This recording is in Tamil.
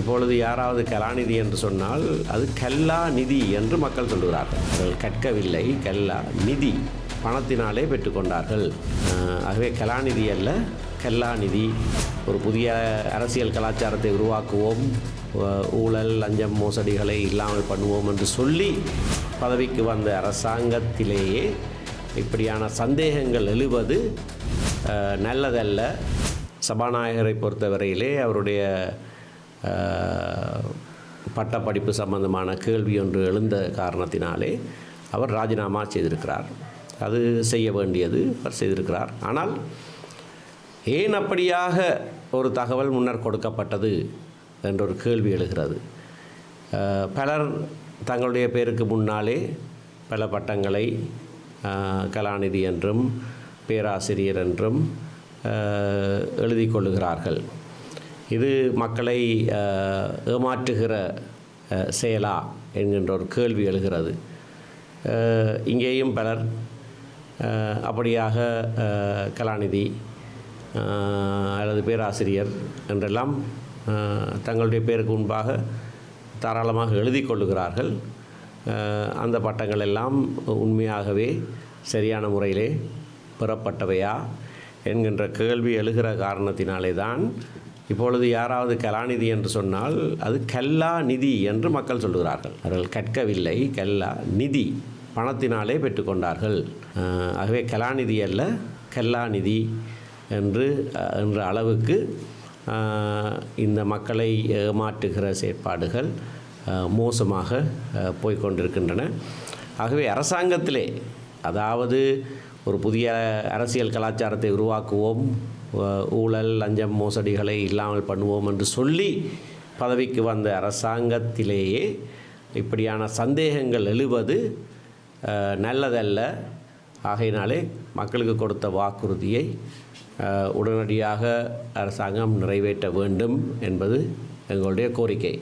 இப்பொழுது யாராவது கலாநிதி என்று சொன்னால் அது கல்லா நிதி என்று மக்கள் சொல்கிறார்கள் அவர்கள் கற்கவில்லை. கல்லா நிதி பணத்தினாலே பெற்றுக்கொண்டார்கள். ஆகவே கலாநிதி அல்ல கல்லாநிதி ஒரு புதிய அரசியல் கலாச்சாரத்தை உருவாக்குவோம். ஊழல் லஞ்சம் மோசடிகளை இல்லாமல் பண்ணுவோம் என்று சொல்லி பதவிக்கு வந்த அரசாங்கத்திலேயே இப்படியான சந்தேகங்கள் எழுவது நல்லதல்ல. சபாநாயகரை பொறுத்தவரையிலே அவருடைய பட்டப்படிப்பு சம்பந்தமான கேள்வி ஒன்று எழுந்த காரணத்தினாலே அவர் ராஜினாமா செய்திருக்கிறார். அது செய்ய வேண்டியது அவர் செய்திருக்கிறார். ஆனால் ஏன் அப்படியாக ஒரு தகவல் முன்னர் கொடுக்கப்பட்டது என்ற ஒரு கேள்வி எழுகிறது. பலர் தங்களுடைய பேருக்கு முன்னாலே பல பட்டங்களை கலாநிதி என்றும் பேராசிரியர் என்றும் எழுதி கொள்ளுகிறார்கள். இது மக்களை ஏமாற்றுகிற செயலா என்கின்ற ஒரு கேள்வி எழுகிறது. இங்கேயும் பலர் அப்படியாக கலாநிதி அல்லது பேராசிரியர் என்றெல்லாம் தங்களுடைய பேருக்கு முன்பாக தாராளமாக எழுதி கொள்ளுகிறார்கள். அந்த பட்டங்கள் எல்லாம் உண்மையாகவே சரியான முறையிலே பெறப்பட்டவையா என்கின்ற கேள்வி எழுகிற காரணத்தினாலே தான் இப்பொழுது யாராவது கலாநிதி என்று சொன்னால் அது கல்லா நிதி என்று மக்கள் சொல்கிறார்கள் அவர்கள் கற்கவில்லை. கல்லா நிதி பணத்தினாலே பெற்றுக்கொண்டார்கள். ஆகவே கலாநிதி அல்ல கல்லாநிதி என்று என்ற அளவுக்கு இந்த மக்களை ஏமாற்றுகிற செயற்பாடுகள் மோசமாக போய்கொண்டிருக்கின்றன போய்க்கொண்டிருக்கின்றன. ஆகவே அரசாங்கத்திலே அதாவது ஒரு புதிய அரசியல் கலாச்சாரத்தை உருவாக்குவோம் ஊழல் லஞ்சம் மோசடிகளை இல்லாமல் பண்ணுவோம் என்று சொல்லி பதவிக்கு வந்த அரசாங்கத்திலேயே இப்படியான சந்தேகங்கள் எழுவது நல்லதல்ல. ஆகையினாலே மக்களுக்கு கொடுத்த வாக்குறுதியை உடனடியாக அரசாங்கம் நிறைவேற்ற வேண்டும் என்பது எங்களுடைய கோரிக்கை.